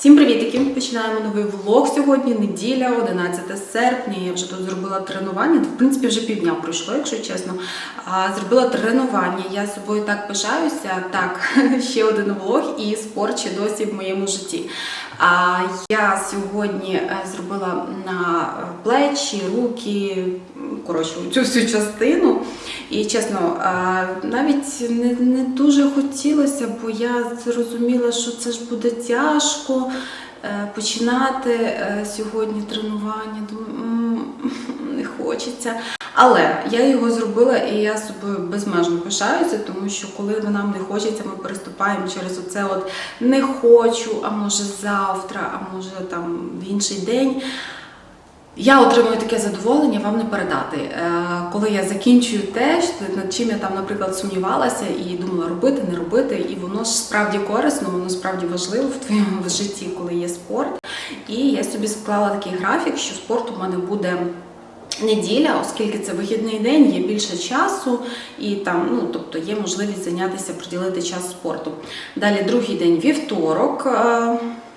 Всім привітики! Починаємо новий влог сьогодні. Неділя, 11 серпня. Я вже тут зробила тренування. В принципі, вже півдня пройшло, якщо чесно. Зробила тренування. Я собою так пишаюся. Так, ще один влог і спорт ще досі в моєму житті. А я сьогодні е, зробила на плечі, руки, коротше, цю всю частину. І чесно, навіть не, не дуже хотілося, бо я зрозуміла, що це ж буде тяжко е, починати е, сьогодні тренування. Думаю, не хочеться. Але я його зробила і я собою безмежно пишаюся, тому що коли нам не хочеться, ми переступаємо через оце от не хочу, а може завтра, а може там в інший день. Я отримую таке задоволення, вам не передати. Е, Коли я закінчую те, над чим я там, наприклад, сумнівалася і думала робити, не робити, і воно ж справді корисно, воно справді важливо в твоєму житті, коли є спорт. І я собі склала такий графік, що спорт у мене буде. Неділя, оскільки це вихідний день, є більше часу, і там, ну тобто, є можливість зайнятися, приділити час спорту. Далі другий день вівторок.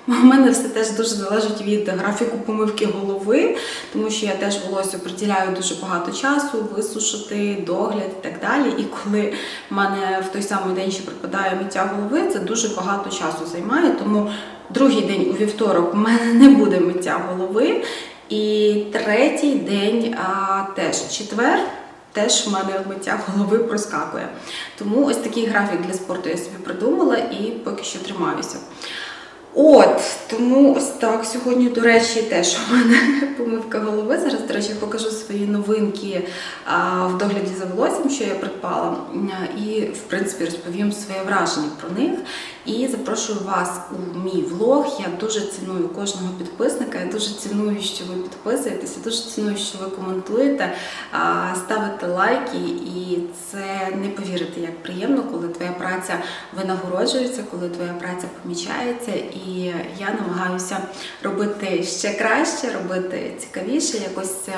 У мене все теж дуже залежить від графіку помивки голови, тому що я теж волосся приділяю дуже багато часу, висушити, догляд і так далі. І коли в мене в той самий день ще припадає миття голови, це дуже багато часу займає. Тому другий день у вівторок у мене не буде миття голови. І третій день а, теж четвер. Теж в мене миття голови проскакує. Тому ось такий графік для спорту я собі придумала і поки що тримаюся. От, тому ось так сьогодні, до речі, теж у мене помивка голови. Зараз, до речі, покажу свої новинки в догляді за волоссям, що я придбала, і, в принципі, розповім своє враження про них. І запрошую вас у мій влог. Я дуже ціную кожного підписника. Я дуже ціную, що ви підписуєтеся, дуже ціную, що ви коментуєте, ставите лайки, і це не повірите, як приємно, коли твоя праця винагороджується, коли твоя праця помічається. І я намагаюся робити ще краще, робити цікавіше, якось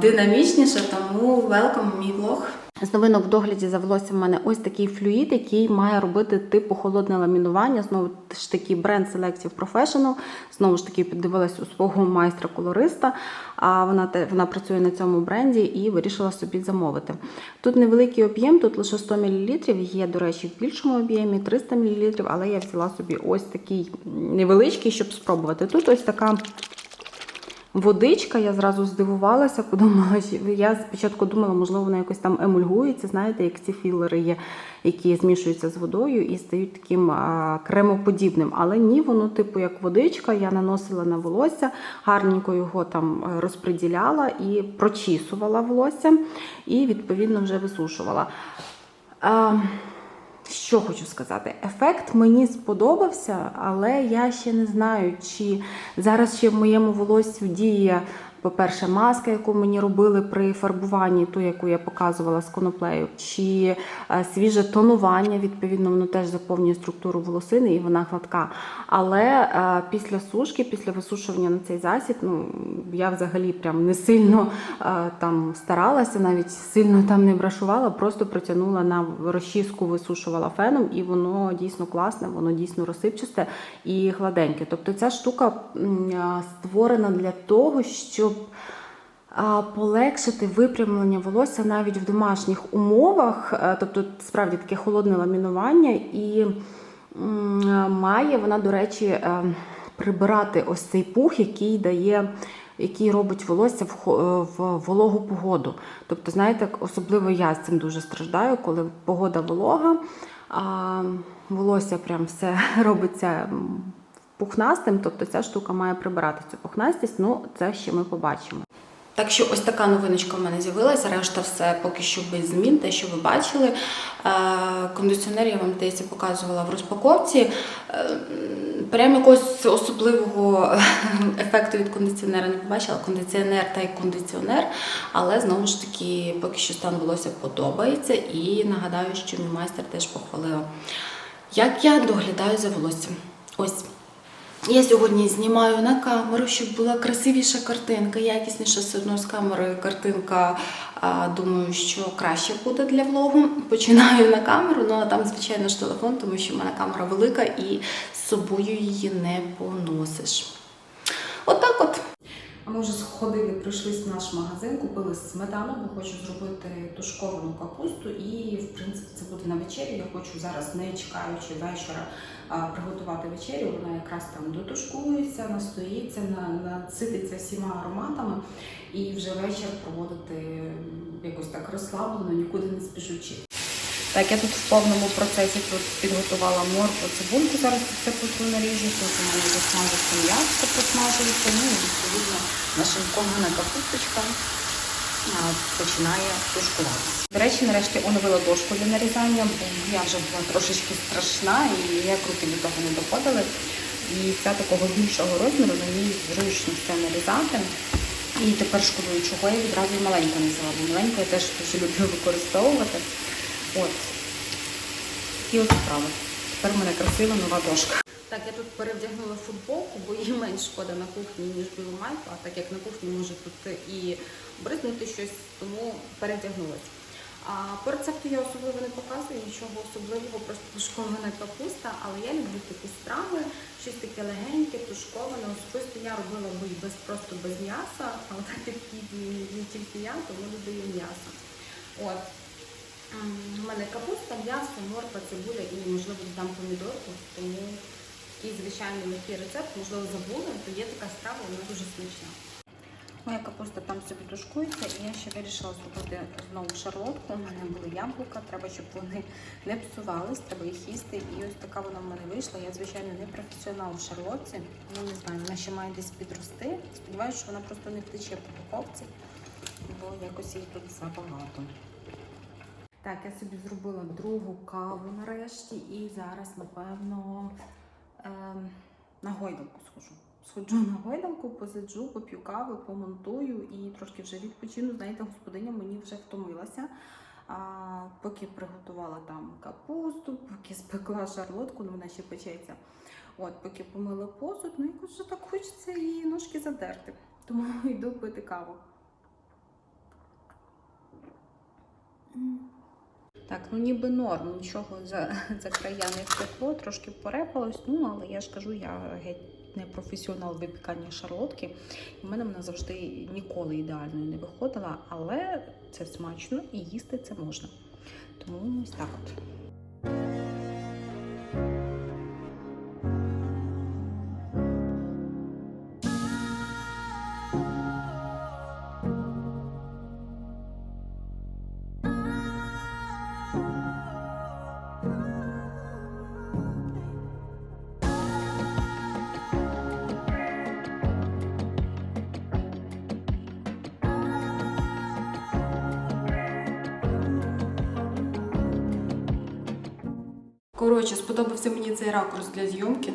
динамічніше. Тому welcome, мій влог. З новинок в догляді за волоссям в мене ось такий флюїд, який має робити типу холодне ламінування. Знову ж таки бренд Selective Professional. Знову ж таки піддивилась у свого майстра-колориста. А вона вона працює на цьому бренді і вирішила собі замовити. Тут невеликий об'єм, тут лише 100 мл. Є, до речі, в більшому об'ємі 300 мл, але я взяла собі ось такий невеличкий, щоб спробувати. Тут ось така. Водичка, я зразу здивувалася, подумала, я спочатку думала, можливо, вона якось там емульгується, знаєте, як ці філери є, які змішуються з водою і стають таким а, кремоподібним. Але ні, воно, типу, як водичка, я наносила на волосся, гарненько його там е, розподіляла і прочісувала волосся, і відповідно вже висушувала. А, що хочу сказати, ефект мені сподобався, але я ще не знаю, чи зараз ще в моєму волоссі діє, по-перше, маска, яку мені робили при фарбуванні, ту, яку я показувала з коноплею, чи е, свіже тонування, відповідно, воно теж заповнює структуру волосини і вона гладка. Але е, після сушки, після висушування на цей засіб, ну я взагалі прям не сильно е, там старалася, навіть сильно там не брашувала, просто протягнула на розчіску, висушувала феном, і воно дійсно класне, воно дійсно розсипчасте і гладеньке. Тобто ця штука створена для того, щоб а, полегшити випрямлення волосся навіть в домашніх умовах, Е, тобто справді таке холодне ламінування, і має вона, до речі, е, прибирати ось цей пух, який дає. Який робить волосся в, вологу погоду. Тобто, знаєте, особливо я з цим дуже страждаю, коли погода волога, а волосся прям все робиться пухнастим, тобто ця штука має прибирати цю пухнастість. Ну, це ще ми побачимо. Так що ось така новиночка в мене з'явилася. Решта все поки що без змін, те, що ви бачили. Е, Кондиціонер я вам здається показувала в розпаковці. Е, Прям якогось особливого ефекту від кондиціонера не побачила. Кондиціонер та й кондиціонер, але знову ж таки, поки що стан волосся подобається. І нагадаю, що мій майстер теж похвалила, як я доглядаю за волоссям. Ось. Я сьогодні знімаю на камеру, щоб була красивіша картинка, якісніша все одно з камерою картинка. Думаю, що краще буде для влогу. Починаю на камеру, ну а там, звичайно ж, телефон, тому що в мене камера велика і з собою її не поносиш. Отак от. А ми вже сходили, прийшлись в наш магазин, купили сметану, бо хочу зробити тушковану капусту. І, в принципі, це буде на вечерю. Я хочу зараз, не чекаючи вечора, приготувати вечерю. Вона якраз там дотушкується, настоїться, на- насититься всіма ароматами. І вже вечір проводити якось так розслаблено, нікуди не спішучи. Так, я тут в повному процесі тут підготувала моркву, цибульку. Зараз це просто наріжу. Тут у мене засмажиться м'ясо, посмажується. Ну і відповідно нашинкована капусточка починає тушкувати. До речі, нарешті оновила дошку для нарізання, бо я вже була трошечки страшна і ніяк руки до того не доходили. І ця такого більшого розміру на ній зручно все нарізати. І тепер шкодую, чого я відразу і маленьку не взяла, бо маленьку я теж дуже люблю використовувати. От. І от справа. Тепер в мене красива нова дошка. Так, я тут перевдягнула футболку, бо її менш шкода на кухні, ніж білу майку, а так як на кухні може тут і бризнути щось, тому перевдягнулася. По рецепту я особливо не показую, нічого особливого, просто тушкована капуста, але я люблю такі страви, щось таке легеньке, тушковане. Особисто я робила би без просто без м'яса, але так як не тільки я, тому додаю м'ясо. От. У мене капуста, м'ясо, морква, цибуля і, можливо, додам помідорку, тому такий звичайний легкий рецепт, можливо, забула, то є така страва, вона дуже смачна. Моя капуста там собі тушкується, і я ще вирішила зробити знову шарлотку. У мене були яблука, треба, щоб вони не псувались, треба їх їсти. І ось така вона в мене вийшла. Я, звичайно, не професіонал в шарлотці. Ну, не знаю, вона ще має десь підрости. Сподіваюся, що вона просто не втече по духовці, бо якось її тут забагато. Так, я собі зробила другу каву нарешті, і зараз, напевно, ем, на гойдалку схожу. Сходжу на гойдалку, посиджу, поп'ю кави, помонтую і трошки вже відпочину. Знаєте, господиня мені вже втомилася. А, поки приготувала там капусту, поки спекла шарлотку, ну вона ще печеться. От, поки помила посуд, ну якось вже так хочеться її ножки задерти. Тому йду пити каву. Так, ну ніби норм, нічого за, за края не втекло, трошки порепалось, ну але я ж кажу, я геть не професіонал випікання шарлотки. І в мене вона завжди ніколи ідеальною не виходила, але це смачно і їсти це можна. Тому ось так от. Коротше, сподобався мені цей ракурс для зйомки.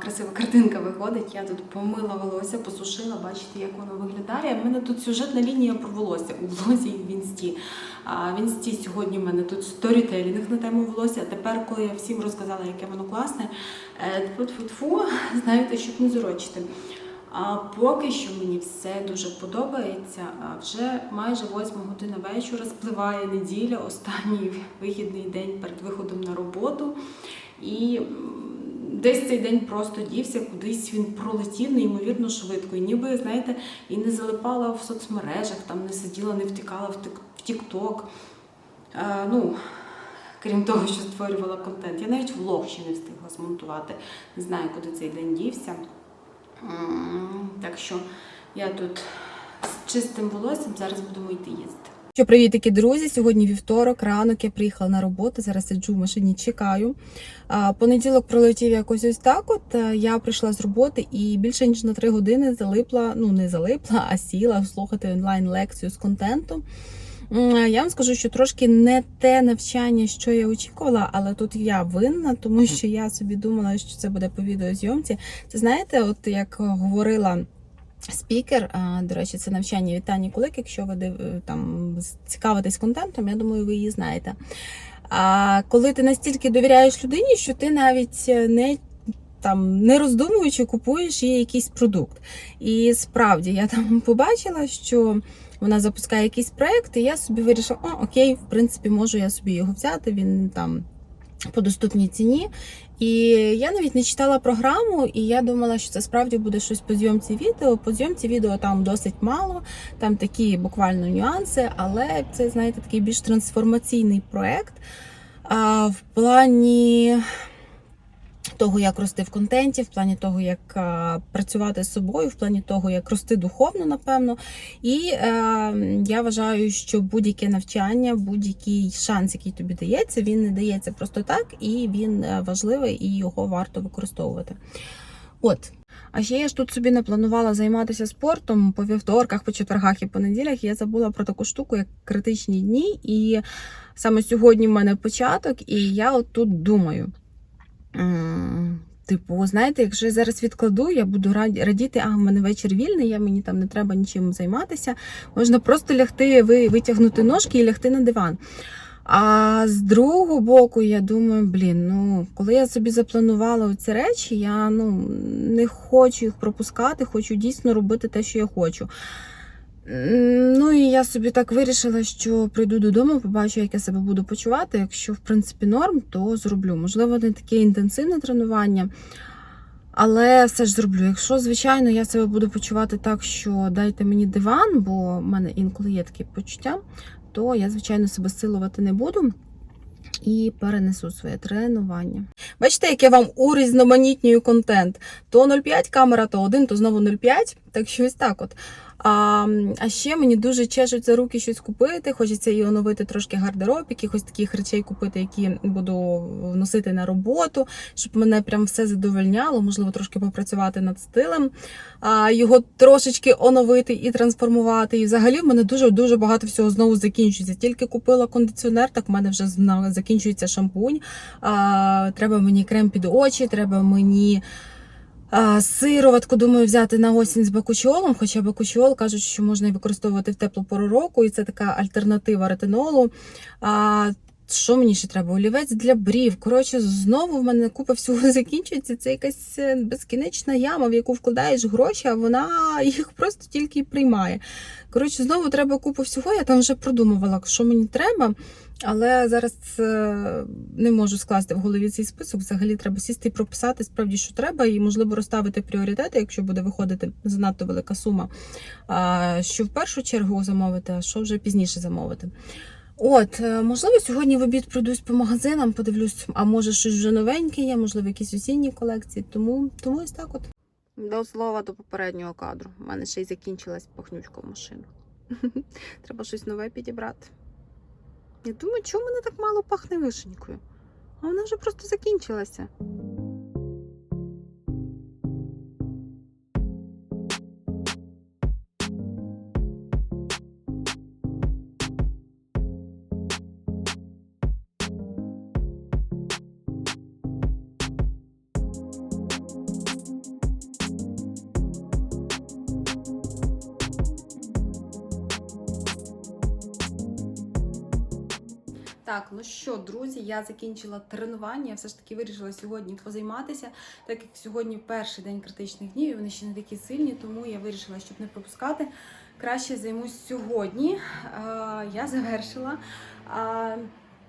Красива картинка виходить. Я тут помила волосся, посушила, бачите, як воно виглядає. У мене тут сюжетна лінія про волосся у влозі і в інсті. В інсті сьогодні в мене тут сторітелінг на тему волосся. Тепер, коли я всім розказала, яке воно класне, е, тьфу-тьфу-тьфу, знаєте, щоб не зурочити. А поки що мені все дуже подобається. А вже майже 8 година вечора спливає неділя, останній вихідний день перед виходом на роботу. І десь цей день просто дівся, кудись він пролетів неймовірно швидко. І ніби, знаєте, і не залипала в соцмережах, там не сиділа, не втікала в Тік-Ток. А, ну, крім того, що створювала контент. Я навіть влог ще не встигла змонтувати. Не знаю, куди цей день дівся. Так що я тут з чистим волоссям зараз будемо йти їсти. Що привіт, такі друзі. Сьогодні вівторок, ранок я приїхала на роботу. Зараз сиджу в машині, чекаю. Понеділок пролетів якось ось так. От Е, я прийшла з роботи і більше ніж на три години залипла. Ну не залипла, а сіла слухати онлайн лекцію з контенту. М, Я вам скажу, що трошки не те навчання, що я очікувала, але тут я винна, тому що я собі думала, що це буде по відеозйомці. Це знаєте, от як говорила. Спікер, до речі, це навчання від Тані Кулик. Якщо ви там цікавитесь контентом, я думаю, ви її знаєте. А коли ти настільки довіряєш людині, що ти навіть не там не роздумуючи, купуєш їй якийсь продукт. І справді я там побачила, що вона запускає якийсь проект, і я собі вирішила, о, окей, в принципі, можу я собі його взяти. Він там по доступній ціні. І я навіть не читала програму, і я думала, що це справді буде щось по зйомці відео. По зйомці відео там досить мало, там такі буквально нюанси, але це, знаєте, такий більш трансформаційний проект. А в плані того, як рости в контенті, в плані того, як а, працювати з собою, в плані того, як рости духовно, напевно. І е, я вважаю, що будь-яке навчання, будь-який шанс, який тобі дається, він не дається просто так, і він е, важливий, і його варто використовувати. От. А ще я ж тут собі не планувала займатися спортом по вівторках, по четвергах і по неділях. Я забула про таку штуку, як критичні дні. І саме сьогодні в мене початок, і я от тут думаю. Типу, знаєте, якщо я зараз відкладу, я буду раді- радіти, а в мене вечір вільний, я мені там не треба нічим займатися. Можна просто лягти, витягнути ножки і лягти на диван. А з другого боку, я думаю, блін, ну коли я собі запланувала ці речі, я ну не хочу їх пропускати, хочу дійсно робити те, що я хочу. Ну і я собі так вирішила, що прийду додому, побачу, як я себе буду почувати. Якщо в принципі норм, то зроблю. Можливо, не таке інтенсивне тренування, але все ж зроблю. Якщо, звичайно, я себе буду почувати так, що дайте мені диван, бо в мене інколи є такі почуття, то я, звичайно, себе силувати не буду. І перенесу своє тренування. Бачите, як я вам урізноманітнюю контент. То 0,5 камера, то 1, то знову 0,5. Так що ось так от. А, а ще мені дуже чешуться руки щось купити. Хочеться і оновити трошки гардероб, якихось таких речей купити, які буду носити на роботу, щоб мене прям все задовольняло. Можливо, трошки попрацювати над стилем, а, його трошечки оновити і трансформувати. І взагалі в мене дуже дуже багато всього знову закінчується. Тільки купила кондиціонер, так в мене вже зна- закінчується шампунь. А, треба мені крем під очі, треба мені. Сироватку думаю взяти на осінь з бакучолом, хоча бакучіол кажуть, що можна використовувати в теплу пору року, і це така альтернатива ретинолу. Що мені ще треба? Олівець для брів. Коротше, знову в мене купа всього закінчується. Це якась е, безкінечна яма, в яку вкладаєш гроші, а вона їх просто тільки приймає. Коротше, знову треба купу всього. Я там вже продумувала, що мені треба. Але зараз е, не можу скласти в голові цей список. Взагалі треба сісти і прописати справді, що треба, і можливо розставити пріоритети, якщо буде виходити занадто велика сума. Що в першу чергу замовити, а що вже пізніше замовити. От, е, можливо, сьогодні в обід пройдусь по магазинам, подивлюсь, а може щось вже новеньке є, можливо, якісь осінні колекції. Тому, тому ось так от. До слова до попереднього кадру. У мене ще й закінчилась пахнючка в машину. Треба щось нове підібрати. Я думаю, чому мене так мало пахне вишенькою? А вона вже просто закінчилася. Так, ну що, друзі, я закінчила тренування. Я все ж таки вирішила сьогодні позайматися, так як сьогодні перший день критичних днів, і вони ще не такі сильні, тому я вирішила, щоб не пропускати. Краще займусь сьогодні. Е, Я завершила.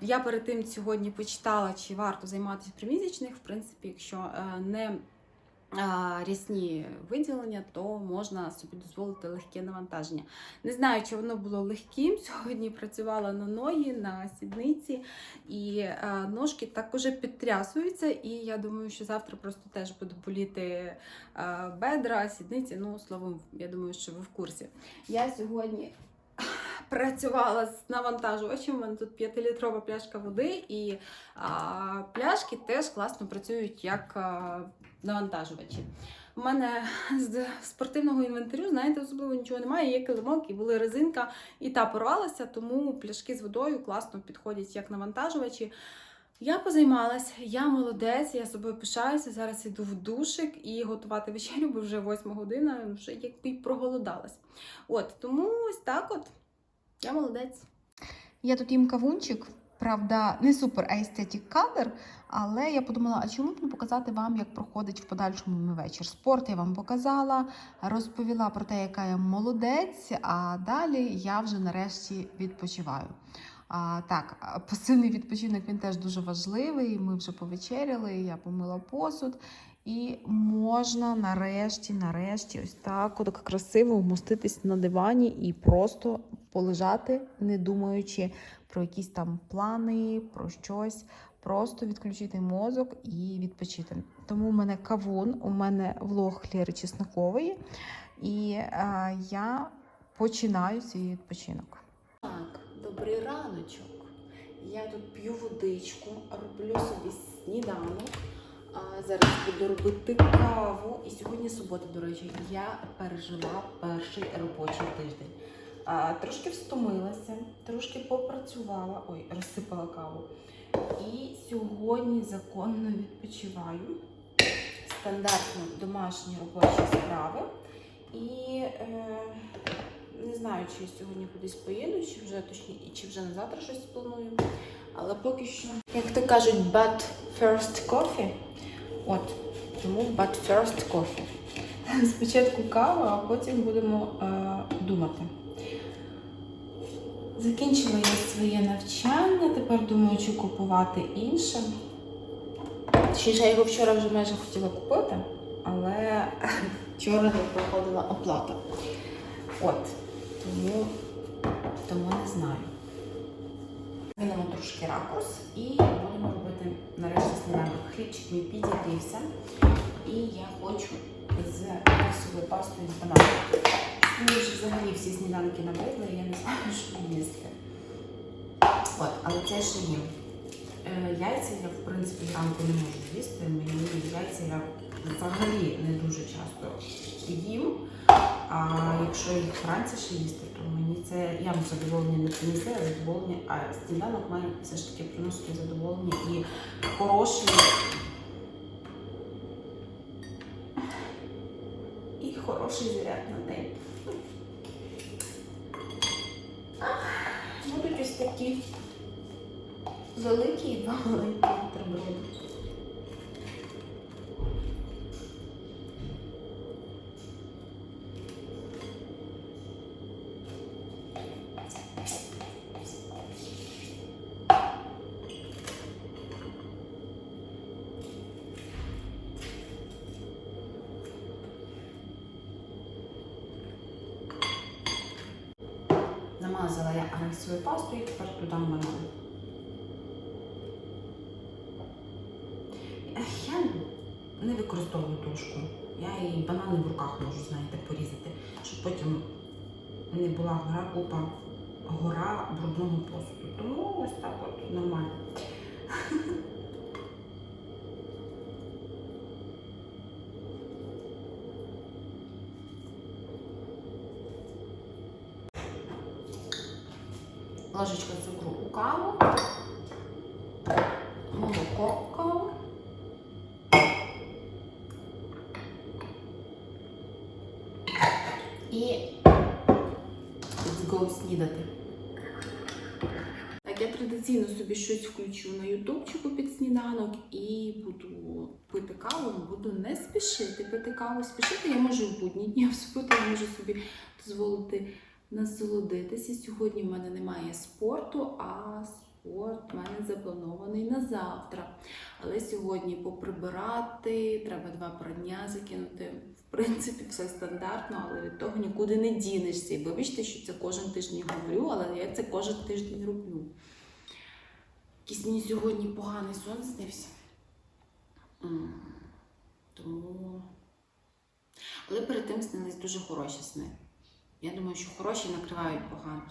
Я перед тим сьогодні почитала, чи варто займатися примісячних. В принципі, якщо е, не рясні виділення, то можна собі дозволити легке навантаження. Не знаю, чи воно було легким. Сьогодні працювала на ноги, на сідниці, і ножки також підтрясуються. І я думаю, що завтра просто теж буде боліти бедра, сідниці. Ну, словом, я думаю, що ви в курсі. Я сьогодні. Працювала з навантажувачем. У мене тут 5-літрова пляшка води, і а, пляшки теж класно працюють як навантажувачі. У мене з спортивного інвентарю, знаєте, особливо нічого немає. Є килимок і були резинка, і та порвалася, тому пляшки з водою класно підходять як навантажувачі. Я позаймалась, я молодець, я собою пишаюся. Зараз іду в душик і готувати вечерю, бо вже 8 година, вже якби проголодалась. От тому ось так от. Я молодець. Я тут їм кавунчик, правда, не супер естетик кадр, але я подумала, а чому б не показати вам, як проходить в подальшому мій вечір. Спорт я вам показала, розповіла про те, яка я молодець, а далі я вже нарешті відпочиваю. А, так, пасивний відпочинок він теж дуже важливий. Ми вже повечеряли, я помила посуд. І можна нарешті, нарешті, ось так от красиво вмоститись на дивані і просто полежати, не думаючи про якісь там плани, про щось. Просто відключити мозок і відпочити. Тому у мене кавун, у мене влог Лєри Чеснокової, і е, я починаю свій відпочинок. Так, добрий раночок. Я тут п'ю водичку, роблю собі сніданок. Зараз буду робити каву. І сьогодні субота, до речі, я пережила перший робочий тиждень. Трошки встомилася, трошки попрацювала, ой, розсипала каву. І сьогодні законно відпочиваю. Стандартно домашні робочі справи. І е, не знаю, чи я сьогодні кудись поїду, чи вже точні, чи вже на завтра щось планую. Але поки що, як то кажуть, but first coffee. От, тому but first coffee. Спочатку кава, а потім будемо е, думати. Закінчила я своє навчання, тепер думаю, чи купувати інше. Ще я його вчора вже майже хотіла купити, але вчора не проходила оплата. От, тому, тому не знаю. Змінимо трошки ракурс і будемо робити нарешті сніданок. Хлібчик мій підігрівся. І я хочу з рисовою пастою з бананом. Мені вже взагалі всі сніданки набридли, я не знаю, що їсти. От, але це ще є. Е, Яйця я, в принципі, зранку не можу їсти. Мені яйця я взагалі не дуже часто їм. А якщо їх вранці ще їсти, це я вам задоволення не принесе, а задоволення, а сніданок має все ж таки приносити задоволення і хороший. І хороший заряд на день. Будуть ось такі великі і маленькі бутерброди. Намазала банан. Ех, Я не використовую дошку. Я і банани в руках можу, знаєте, порізати, щоб потім не була гора купа, гора брудного посуду. Тому ось так от ложечка цукру у каву, молоко в каву. І let's go снідати. Так, я традиційно собі щось включу на ютубчику під сніданок і буду пити каву, буду не спішити пити каву. Спішити я можу в будні дні, а в суботу я можу собі дозволити насолодитися. Сьогодні в мене немає спорту, а спорт в мене запланований на завтра. Але сьогодні поприбирати, треба два прання закинути. В принципі, все стандартно, але від того нікуди не дінешся. І вибачте, що це кожен тиждень роблю, але я це кожен тиждень роблю. Якийсь мені сьогодні поганий сон снився. Тому. Але перед тим снились дуже хороші сни. Я думаю, що хороші накривають погані.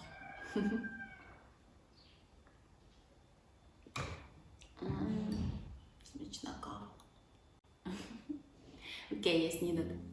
Смачна кава. Окей, я снідати.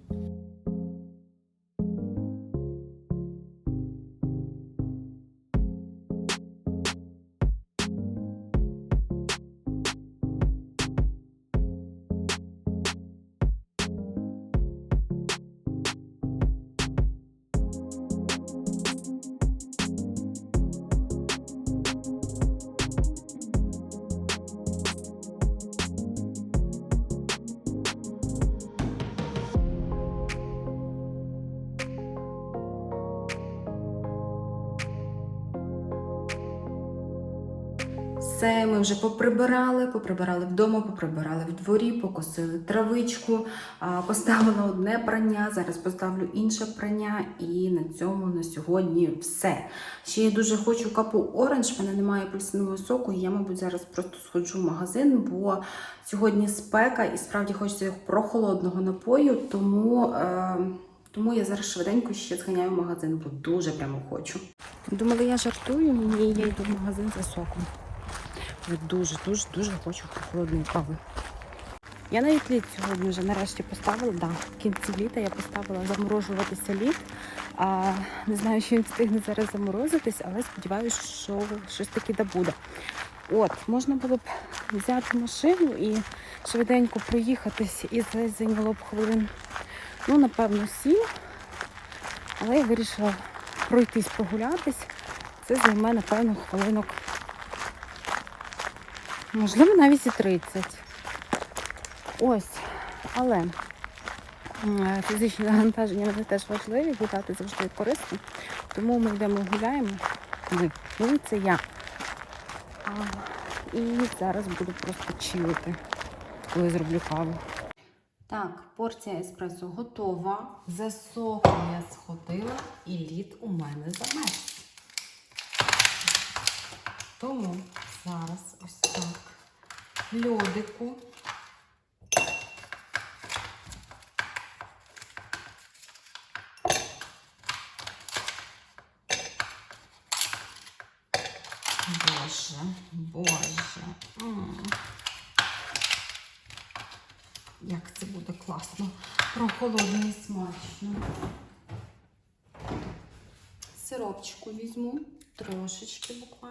Все. Ми вже поприбирали, поприбирали вдома, поприбирали в дворі, покосили травичку, поставила одне прання. Зараз поставлю інше прання, і на цьому на сьогодні все. Ще я дуже хочу капу оранж. в мене немає апельсинового соку. і Я, мабуть, зараз просто сходжу в магазин, бо сьогодні спека і справді хочеться прохолодного напою, тому. Е- тому я зараз швиденько ще зганяю в магазин, бо дуже прямо хочу. Думали, я жартую, ні, я йду в магазин за соком. Я дуже, дуже, дуже хочу прохолодної кави. Я навіть лід сьогодні вже нарешті поставила. Да, в кінці літа я поставила заморожуватися лід. А, не знаю, чи він встигне зараз заморозитись, але сподіваюся, що щось таки да буде. От, можна було б взяти машину і швиденько проїхатись, і це зайняло б хвилин, ну, напевно, сім. Але я вирішила пройтись, прогулятись. Це займе, напевно, хвилинок. Можливо, навіть і 30. Ось. Але м, фізичні навантаження вони теж важливі, гуляти завжди корисно. Тому ми йдемо гуляємо. Ми. Ну, це я. А, і зараз буду просто чилити, коли зроблю каву. Так, порція еспресо готова. За соком я сходила і лід у мене замерз. Тому зараз ось так льодику. Боже, боже. Як це буде класно, прохолодно і смачно. Сиропчику візьму, трошечки буквально.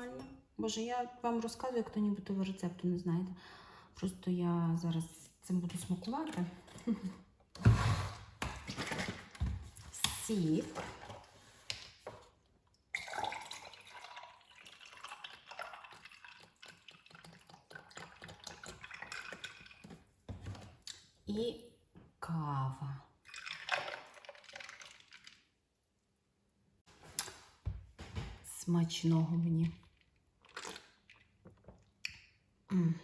Боже, я вам розказую, як то нібито ви рецепту не знаєте. Просто я зараз цим буду смакувати. Сік. І кава. Смачного мені. М.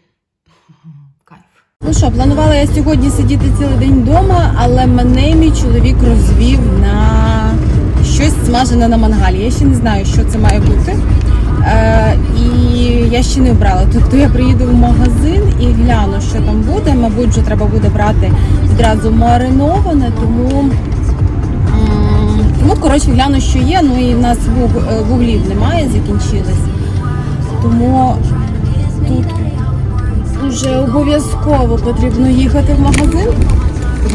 Кайф. Ну що, планувала я сьогодні сидіти цілий день вдома, але мене мій чоловік розвів на щось смажене на мангалі. Я ще не знаю, що це має бути. Е, і я ще не обрала. Тобто я приїду в магазин і гляну, що там буде. Мабуть, вже треба буде брати відразу мариноване, тому. Тому, коротше, гляну, що є. Ну і в нас вуг- е, вуглів немає, закінчились. Тому тут Уже обов'язково потрібно їхати в магазин.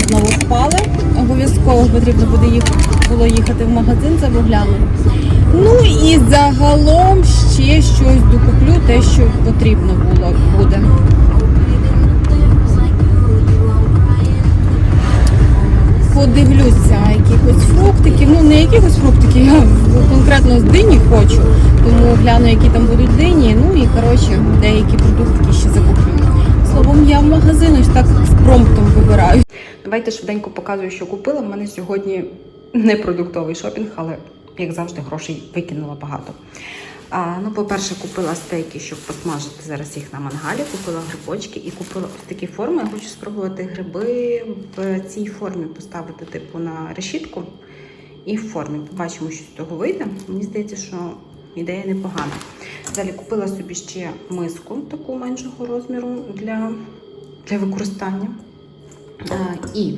Знову впали. Обов'язково потрібно буде їх було їхати в магазин за вуглями. Ну і загалом ще щось докуплю, те, що потрібно було буде. Подивлюся якихось фруктиків. Ну не якихось фруктиків, я конкретно з дині хочу. Тому гляну, які там будуть дині. Ну і коротше, деякі продукти ще закуплю. Словом, я в магазин так з промптом вибираю. Давайте швиденько показую, що купила. У мене сьогодні не продуктовий шопінг, але як завжди, грошей викинула багато. А, ну, по-перше, купила стейки, щоб посмажити зараз їх на мангалі. Купила грибочки і купила ось такі форми. Я хочу спробувати гриби в цій формі поставити, типу, на решітку і в формі. Побачимо, що з цього вийде. Мені здається, що ідея непогана. Далі купила собі ще миску таку меншого розміру для, для використання. А, і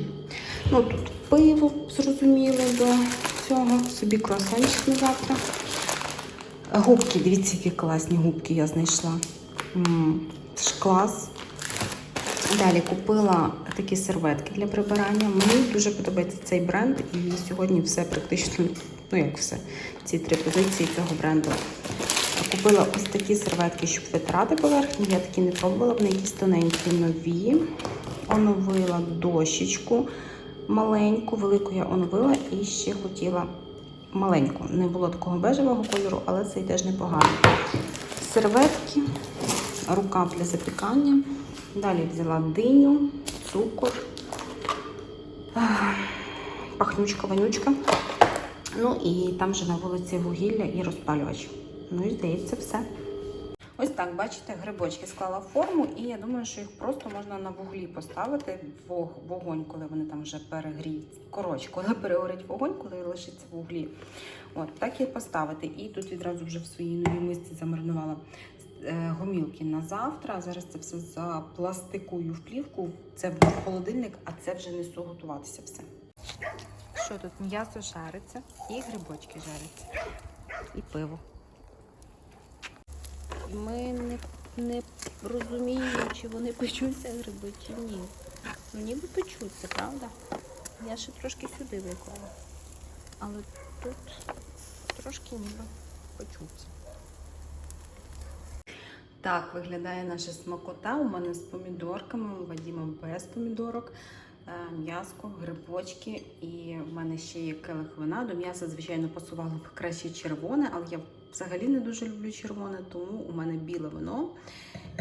ну, тут пиво зрозуміло до цього, собі круасанчик на завтра. Губки, дивіться, які класні губки я знайшла. Це ж клас. Далі купила такі серветки для прибирання. Мені дуже подобається цей бренд, і сьогодні все практично, ну як все, ці три позиції цього бренду. Купила ось такі серветки, щоб витирати поверхню. Я такі не пробувала, вони якісь тоненькі нові. Оновила дощечку маленьку, велику я оновила і ще хотіла маленьку. Не було такого бежевого кольору, але цей теж непоганий. Серветки, рука для запікання. Далі взяла диню, цукор, пахнючка, вонючка. Ну і там же на вулиці вугілля і розпалювач. Ну і здається, все. Ось так, бачите, грибочки склала форму, і я думаю, що їх просто можна на вуглі поставити вогонь, коли вони там вже перегріють. Коротше, коли перегорить вогонь, коли лишиться вуглі. От так і поставити. І тут відразу вже в своїй новій мисці замаринувала е, гомілки на завтра. Зараз це все запластикую в плівку. Це в холодильник, а це вже несу готуватися все. Що тут? М'ясо жариться і грибочки жаряться. І пиво. Ми не, не розуміємо, чи вони печуться гриби, чи ні. Ну, ніби печуться, правда? Я ще трошки сюди виклала. Але тут трошки ніби печуться. Так виглядає наша смакота. У мене з помідорками, у Вадіма без помідорок, м'яско, грибочки. І в мене ще є келих вина. До м'яса, звичайно, пасувало б краще червоне, але я взагалі не дуже люблю червоне, тому у мене біле вино.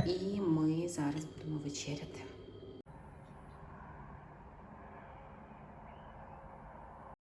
І ми зараз будемо вечеряти.